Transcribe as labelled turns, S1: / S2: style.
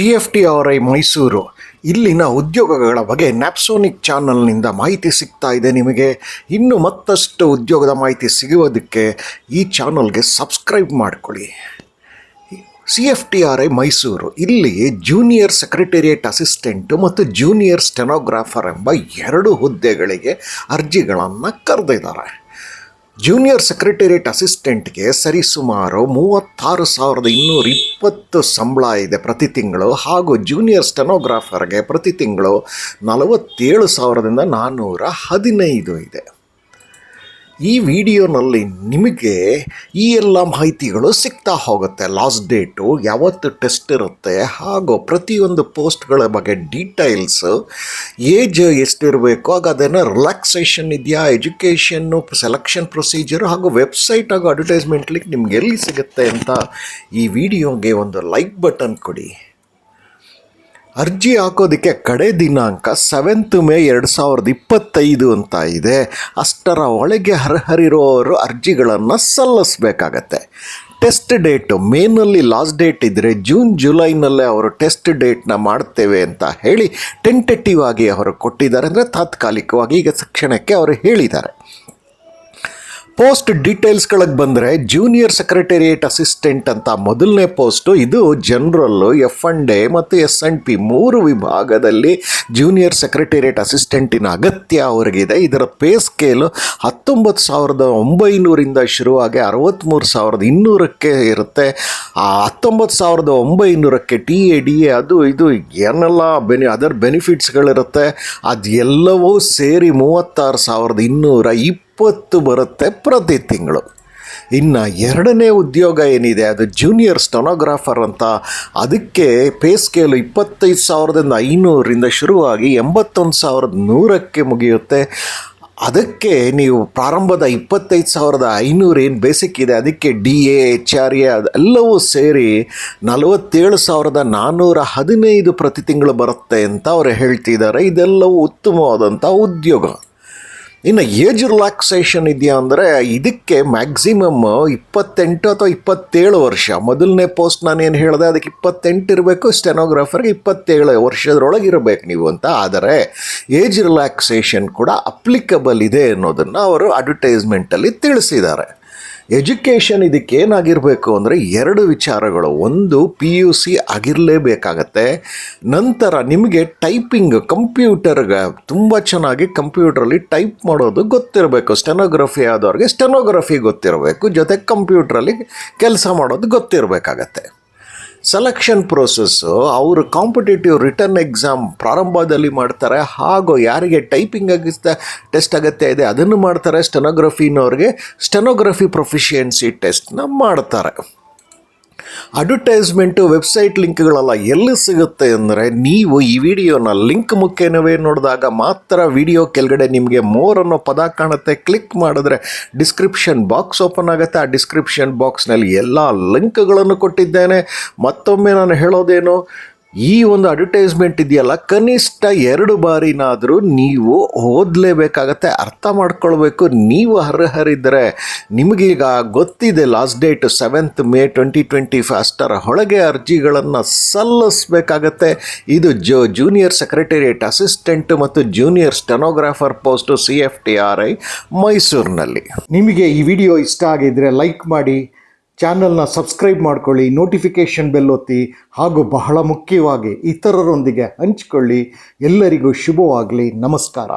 S1: C F T R I Mysuru. ಇಲ್ಲಿನ ಉದ್ಯೋಗಗಳ ಬಗ್ಗೆ ನ್ಯಾಪ್ಸೋನಿಕ್ ಚಾನಲ್ನಿಂದ ಮಾಹಿತಿ ಸಿಗ್ತಾ ಇದೆ ನಿಮಗೆ. ಇನ್ನು ಮತ್ತಷ್ಟು ಉದ್ಯೋಗದ ಮಾಹಿತಿ ಸಿಗುವುದಕ್ಕೆ ಈ ಚಾನಲ್ಗೆ ಸಬ್ಸ್ಕ್ರೈಬ್ ಮಾಡಿಕೊಳ್ಳಿ. C F T R I Mysuru. ಇಲ್ಲಿ ಜೂನಿಯರ್ ಸೆಕ್ರೆಟೇರಿಯೇಟ್ ಅಸಿಸ್ಟೆಂಟು ಮತ್ತು ಜೂನಿಯರ್ ಸ್ಟೆನೋಗ್ರಾಫರ್ ಎಂಬ ಎರಡು ಹುದ್ದೆಗಳಿಗೆ ಅರ್ಜಿಗಳನ್ನು ಕರೆದಿದ್ದಾರೆ. ಜೂನಿಯರ್ ಸೆಕ್ರೆಟೇರಿಯೇಟ್ ಅಸಿಸ್ಟೆಂಟ್ಗೆ ಸರಿಸುಮಾರು ಮೂವತ್ತಾರು ಸಾವಿರದ ಇನ್ನೂರ ಇಪ್ಪತ್ತು ಸಂಬಳ ಇದೆ ಪ್ರತಿ ತಿಂಗಳು ಹಾಗೂ ಜೂನಿಯರ್ ಸ್ಟೆನೋಗ್ರಾಫರ್ಗೆ ಪ್ರತಿ ತಿಂಗಳು ನಲವತ್ತೇಳು ಸಾವಿರದಿಂದ ನಾನ್ನೂರ ಹದಿನೈದು ಇದೆ. ಈ ವಿಡಿಯೋನಲ್ಲಿ ನಿಮಗೆ ಈ ಎಲ್ಲ ಮಾಹಿತಿಗಳು ಸಿಗ್ತಾ ಹೋಗುತ್ತೆ. ಲಾಸ್ಟ್ ಡೇಟು ಯಾವತ್ತು ಟೆಸ್ಟ್ ಇರುತ್ತೆ ಹಾಗೂ ಪ್ರತಿಯೊಂದು ಪೋಸ್ಟ್ಗಳ ಬಗ್ಗೆ ಡೀಟೈಲ್ಸು ಏಜ್ ಎಷ್ಟಿರಬೇಕು ಆಗ ಅದೇನೋ ರಿಲ್ಯಾಕ್ಸೇಷನ್ ಇದೆಯಾ, ಎಜುಕೇಷನ್ನು, ಸೆಲೆಕ್ಷನ್ ಪ್ರೊಸೀಜರು ಹಾಗೂ ವೆಬ್ಸೈಟ್ ಹಾಗೂ ಅಡ್ವರ್ಟೈಸ್ಮೆಂಟ್ ಲಿಂಕ್ ನಿಮ್ಗೆ ಎಲ್ಲಿ ಸಿಗುತ್ತೆ ಅಂತ ಈ ವಿಡಿಯೋಗೆ ಒಂದು ಲೈಕ್ ಬಟನ್ ಕೊಡಿ. ಅರ್ಜಿ ಹಾಕೋದಕ್ಕೆ ಕಡೆ ದಿನಾಂಕ ಸೆವೆಂತ್ ಮೇ ಎರಡು ಸಾವಿರದ ಇಪ್ಪತ್ತೈದು ಅಂತ ಇದೆ ಅಷ್ಟರ ಒಳಗೆ ಅರ್ಹರಿರೋರು ಅರ್ಜಿಗಳನ್ನು ಸಲ್ಲಿಸಬೇಕಾಗತ್ತೆ. ಟೆಸ್ಟ್ ಡೇಟು ಮೇನಲ್ಲಿ ಲಾಸ್ಟ್ ಡೇಟ್ ಇದ್ದರೆ ಜೂನ್ ಜುಲೈನಲ್ಲೇ ಅವರು ಟೆಸ್ಟ್ ಡೇಟ್ನ ಮಾಡ್ತೇವೆ ಅಂತ ಹೇಳಿ ಟೆಂಟೆಟಿವ್ ಆಗಿ ಅವರು ಕೊಟ್ಟಿದ್ದಾರೆ. ಅಂದರೆ ತಾತ್ಕಾಲಿಕವಾಗಿ ಈಗ ಶಿಕ್ಷಣಕ್ಕೆ ಅವರು ಹೇಳಿದ್ದಾರೆ. ಪೋಸ್ಟ್ ಡೀಟೇಲ್ಸ್ಗಳಿಗೆ ಬಂದರೆ ಜೂನಿಯರ್ ಸೆಕ್ರೆಟೇರಿಯೇಟ್ ಅಸಿಸ್ಟೆಂಟ್ ಅಂತ ಮೊದಲನೇ ಪೋಸ್ಟು, ಇದು ಜನರಲ್ಲು ಎಫ್ ಅಂಡ್ ಡೆ ಮತ್ತು ಎಸ್ ಅಂಡ್ ಪಿ ಮೂರು ವಿಭಾಗದಲ್ಲಿ ಜೂನಿಯರ್ ಸೆಕ್ರೆಟೇರಿಯೇಟ್ ಅಸಿಸ್ಟೆಂಟಿನ ಅಗತ್ಯ ಅವರಿಗಿದೆ. ಇದರ ಪೇ ಸ್ಕೇಲು ಹತ್ತೊಂಬತ್ತು ಸಾವಿರದ ಒಂಬೈನೂರಿಂದ ಶುರುವಾಗಿ ಅರವತ್ತ್ಮೂರು ಸಾವಿರದ ಇನ್ನೂರಕ್ಕೆ ಇರುತ್ತೆ. ಆ ಹತ್ತೊಂಬತ್ತು ಸಾವಿರದ ಒಂಬೈನೂರಕ್ಕೆ ಟಿ ಎ ಡಿ ಎ ಅದು ಇದು ಏನೆಲ್ಲ ಬೆನಿ ಅದರ್ ಬೆನಿಫಿಟ್ಸ್ಗಳಿರುತ್ತೆ ಅದೆಲ್ಲವೂ ಸೇರಿ ಮೂವತ್ತಾರು ಸಾವಿರದ ಇನ್ನೂರ ಇಪ್ಪತ್ತು ಬರುತ್ತೆ ಪ್ರತಿ ತಿಂಗಳು. ಇನ್ನು ಎರಡನೇ ಉದ್ಯೋಗ ಏನಿದೆ, ಅದು ಜೂನಿಯರ್ ಸ್ಟೊನೋಗ್ರಾಫರ್ ಅಂತ. ಅದಕ್ಕೆ ಪೇ ಸ್ಕೇಲು ಇಪ್ಪತ್ತೈದು ಸಾವಿರದಿಂದ ಐನೂರರಿಂದ ಶುರುವಾಗಿ ಎಂಬತ್ತೊಂದು ಸಾವಿರದ ನೂರಕ್ಕೆ ಮುಗಿಯುತ್ತೆ. ಅದಕ್ಕೆ ನೀವು ಪ್ರಾರಂಭದ ಇಪ್ಪತ್ತೈದು ಸಾವಿರದ ಐನೂರು ಏನು ಬೇಸಿಕ್ ಇದೆ, ಅದಕ್ಕೆ D A H R A ಅದೆಲ್ಲವೂ ಸೇರಿ ನಲವತ್ತೇಳು ಸಾವಿರದ ನಾನ್ನೂರ ಹದಿನೈದು ಪ್ರತಿ ತಿಂಗಳು ಬರುತ್ತೆ ಅಂತ ಅವರು ಹೇಳ್ತಿದ್ದಾರೆ. ಇದೆಲ್ಲವೂ ಉತ್ತಮವಾದಂಥ ಉದ್ಯೋಗ. ಇನ್ನು ಏಜ್ ರಿಲ್ಯಾಕ್ಸೇಷನ್ ಇದೆಯಾ ಅಂದರೆ ಇದಕ್ಕೆ ಮ್ಯಾಕ್ಸಿಮಮ್ ಇಪ್ಪತ್ತೆಂಟು ಅಥವಾ ಇಪ್ಪತ್ತೇಳು ವರ್ಷ. ಮೊದಲನೇ ಪೋಸ್ಟ್ ನಾನೇನು ಹೇಳಿದೆ, ಅದಕ್ಕೆ ಇಪ್ಪತ್ತೆಂಟು ಇರಬೇಕು ಸ್ಟೆನೋಗ್ರಾಫರ್ಗೆ ಇಪ್ಪತ್ತೇಳು ವರ್ಷದೊಳಗೆ ಇರಬೇಕು ನೀವು ಅಂತ. ಆದರೆ ಏಜ್ ರಿಲ್ಯಾಕ್ಸೇಷನ್ ಕೂಡ ಅಪ್ಲಿಕಬಲ್ ಇದೆ ಅನ್ನೋದನ್ನು ಅವರು ಅಡ್ವರ್ಟೈಸ್ಮೆಂಟಲ್ಲಿ ತಿಳಿಸಿದ್ದಾರೆ. ಎಜುಕೇಷನ್ ಇದಕ್ಕೆ ಏನಾಗಿರಬೇಕು ಅಂದರೆ ಎರಡು ವಿಚಾರಗಳು. ಒಂದು ಪಿ ಯು ಸಿ ಆಗಿರಲೇಬೇಕಾಗತ್ತೆ. ನಂತರ ನಿಮಗೆ ಟೈಪಿಂಗ್ ಕಂಪ್ಯೂಟರ್ಗೆ ತುಂಬ ಚೆನ್ನಾಗಿ ಕಂಪ್ಯೂಟ್ರಲ್ಲಿ ಟೈಪ್ ಮಾಡೋದು ಗೊತ್ತಿರಬೇಕು. ಸ್ಟೆನೋಗ್ರಫಿ ಆದವ್ರಿಗೆ ಸ್ಟೆನೋಗ್ರಫಿ ಗೊತ್ತಿರಬೇಕು. ಜೊತೆಗೆ ಕಂಪ್ಯೂಟ್ರಲ್ಲಿ ಕೆಲಸ ಮಾಡೋದು ಗೊತ್ತಿರಬೇಕಾಗತ್ತೆ. ಸೆಲೆಕ್ಷನ್ ಪ್ರೋಸೆಸ್ಸು ಅವರು ಕಾಂಪಿಟೇಟಿವ್ ರಿಟರ್ನ್ ಎಕ್ಸಾಮ್ ಪ್ರಾರಂಭದಲ್ಲಿ ಮಾಡ್ತಾರೆ, ಹಾಗೂ ಯಾರಿಗೆ ಟೈಪಿಂಗ್ ಆಗಿಸ್ತ ಟೆಸ್ಟ್ ಅಗತ್ಯ ಇದೆ, ಅದನ್ನು ಮಾಡ್ತಾರೆ ಸ್ಟೆನೋಗ್ರಫಿನವ್ರಿಗೆ ಸ್ಟೆನೋಗ್ರಫಿ ಪ್ರೊಫಿಷಿಯನ್ಸಿ ಟೆಸ್ಟ್ನ ಮಾಡ್ತಾರೆ. ಅಡ್ವರ್ಟೈಸ್ಮೆಂಟು ವೆಬ್ಸೈಟ್ ಲಿಂಕ್ಗಳೆಲ್ಲ ಎಲ್ಲಿ ಸಿಗುತ್ತೆ ಅಂದರೆ ನೀವು ಈ ವಿಡಿಯೋನ ಲಿಂಕ್ ಮುಖೇನವೇ ನೋಡಿದಾಗ ಮಾತ್ರ ವಿಡಿಯೋ ಕೆಳಗಡೆ ನಿಮಗೆ ಮೋರ್ ಅನ್ನೋ ಪದ ಕಾಣುತ್ತೆ. ಕ್ಲಿಕ್ ಮಾಡಿದ್ರೆ ಡಿಸ್ಕ್ರಿಪ್ಷನ್ ಬಾಕ್ಸ್ ಓಪನ್ ಆಗುತ್ತೆ. ಆ ಡಿಸ್ಕ್ರಿಪ್ಷನ್ ಬಾಕ್ಸ್ನಲ್ಲಿ ಎಲ್ಲ ಲಿಂಕ್ಗಳನ್ನು ಕೊಟ್ಟಿದ್ದೇನೆ. ಮತ್ತೊಮ್ಮೆ ನಾನು ಹೇಳೋದೇನು? ಈ ಒಂದು ಅಡ್ವರ್ಟೈಸ್ಮೆಂಟ್ ಇದೆಯಲ್ಲ, ಕನಿಷ್ಠ ಎರಡು ಬಾರಿನಾದರೂ ನೀವು ಓದಲೇಬೇಕಾಗತ್ತೆ, ಅರ್ಥ ಮಾಡ್ಕೊಳ್ಬೇಕು. ನೀವು ಅರ್ಹರಿದ್ದರೆ ನಿಮಗೀಗ ಗೊತ್ತಿದೆ last date seventh May twenty twenty faster ಒಳಗೆ ಅರ್ಜಿಗಳನ್ನು ಸಲ್ಲಿಸಬೇಕಾಗತ್ತೆ. ಇದು ಜೋ ಜೂನಿಯರ್ ಸೆಕ್ರೆಟೇರಿಯೇಟ್ ಅಸಿಸ್ಟೆಂಟ್ ಮತ್ತು junior stenographer post C F T R I ಮೈಸೂರಿನಲ್ಲಿ. ನಿಮಗೆ ಈ ವಿಡಿಯೋ ಇಷ್ಟ ಆಗಿದ್ದರೆ ಲೈಕ್ ಮಾಡಿ ಚಾನಲ್ನ ಸಬ್ಸ್ಕ್ರೈಬ್ ಮಾಡ್ಕೊಳ್ಳಿ ನೋಟಿಫಿಕೇಷನ್ ಬೆಲ್ ಒತ್ತಿ ಹಾಗೂ ಬಹಳ ಮುಖ್ಯವಾಗಿ ಇತರರೊಂದಿಗೆ ಹಂಚಿಕೊಳ್ಳಿ. ಎಲ್ಲರಿಗೂ ಶುಭವಾಗಲಿ. ನಮಸ್ಕಾರ.